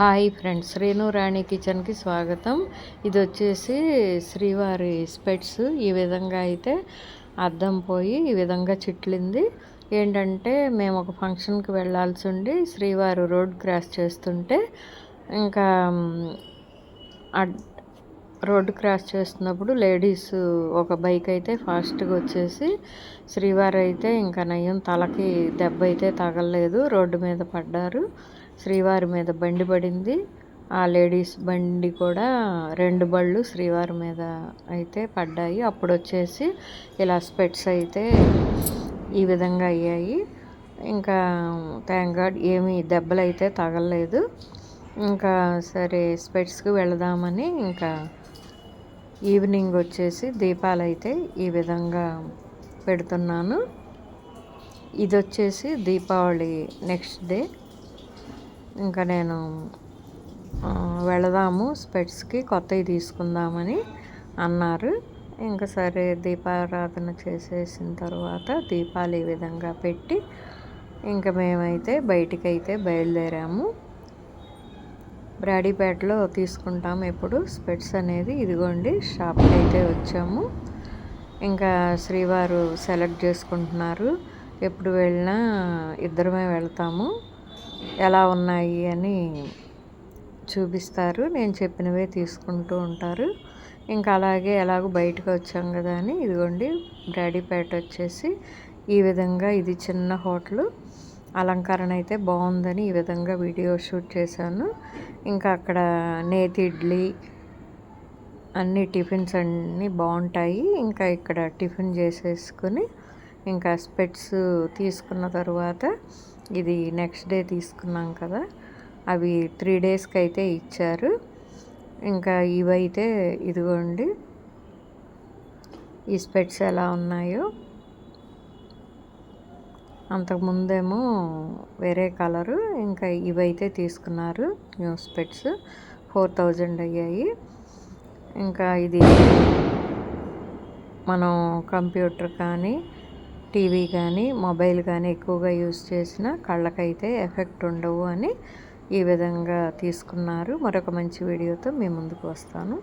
Hi friends Renu రాణి కిచెన్కి స్వాగతం. ఇది వచ్చేసి శ్రీవారి స్పెట్స్. ఈ విధంగా అయితే అద్దం పోయి ఈ విధంగా చిట్లింది. ఏంటంటే మేము ఒక ఫంక్షన్కి వెళ్ళాల్సి ఉండి శ్రీవారు రోడ్ క్రాస్ చేస్తుంటే ఇంకా రోడ్డు క్రాస్ చేస్తున్నప్పుడు లేడీస్ ఒక బైక్ అయితే ఫాస్ట్గా వచ్చేసి శ్రీవారు అయితే ఇంకా నయ్యం తలకి దెబ్బ అయితే తగలలేదు రోడ్డు మీద పడ్డారు. శ్రీవారి మీద బండి పడింది. ఆ లేడీస్ బండి కూడా రెండు బళ్ళు శ్రీవారి మీద అయితే పడ్డాయి. అప్పుడు వచ్చేసి ఇలా స్పెట్స్ అయితే ఈ విధంగా అయ్యాయి. ఇంకా థ్యాంక్ గాడ్ ఏమీ దెబ్బలు అయితే తగలలేదు. ఇంకా సరే స్పెట్స్కి వెళదామని ఇంకా ఈవినింగ్ వచ్చేసి దీపాలు అయితే ఈ విధంగా పెడుతున్నాను. ఇది వచ్చేసి దీపావళి నెక్స్ట్ డే. ఇంకా నేను వెళదాము స్పెట్స్కి కొత్తవి తీసుకుందామని అన్నారు. ఇంకా సరే దీపారాధన చేసేసిన తర్వాత దీపాలు ఈ విధంగా పెట్టి ఇంకా మేమైతే బయటికైతే బయలుదేరాము. బ్రాడీపేటలో తీసుకుంటాము ఎప్పుడు స్పెట్స్ అనేది. ఇదిగోండి షాప్కి అయితే వచ్చాము. ఇంకా శ్రీవారు సెలెక్ట్ చేసుకుంటున్నారు. ఎప్పుడు వెళ్ళినా ఇద్దరమే వెళ్తాము. ఎలా ఉన్నాయి అని చూపిస్తారు. నేను చెప్పినవే తీసుకుంటూ ఉంటారు. ఇంకా అలాగే ఎలాగో బయటకు వచ్చాం కదా అని ఇదిగోండి డాడీపేట వచ్చేసి ఈ విధంగా ఇది చిన్న హోటల్. అలంకరణ అయితే బాగుందని ఈ విధంగా వీడియో షూట్ చేశాను. ఇంకా అక్కడ నేతి ఇడ్లీ అన్ని టిఫిన్స్ అన్నీ బాగుంటాయి. ఇంకా ఇక్కడ టిఫిన్ చేసేసుకుని ఇంకా స్పెట్స్ తీసుకున్న తర్వాత ఇది నెక్స్ట్ డే తీసుకున్నాం కదా. అవి త్రీ డేస్కి అయితే ఇచ్చారు. ఇంకా ఇవైతే ఇదిగోండి. ఈ స్పెట్స్ ఎలా ఉన్నాయో. అంతకుముందేమో వేరే కలరు ఇంకా ఇవైతే తీసుకున్నారు న్యూ స్పెట్స్. ఫోర్ థౌజండ్ అయ్యాయి. ఇంకా ఇది మనం కంప్యూటర్ కానీ టీవీ కానీ మొబైల్ కానీ ఎక్కువగా యూజ్ చేసిన కళ్ళకైతే ఎఫెక్ట్ ఉండవు అని ఈ విధంగా తీసుకున్నారు. మరొక మంచి వీడియోతో మీ ముందుకు వస్తాను.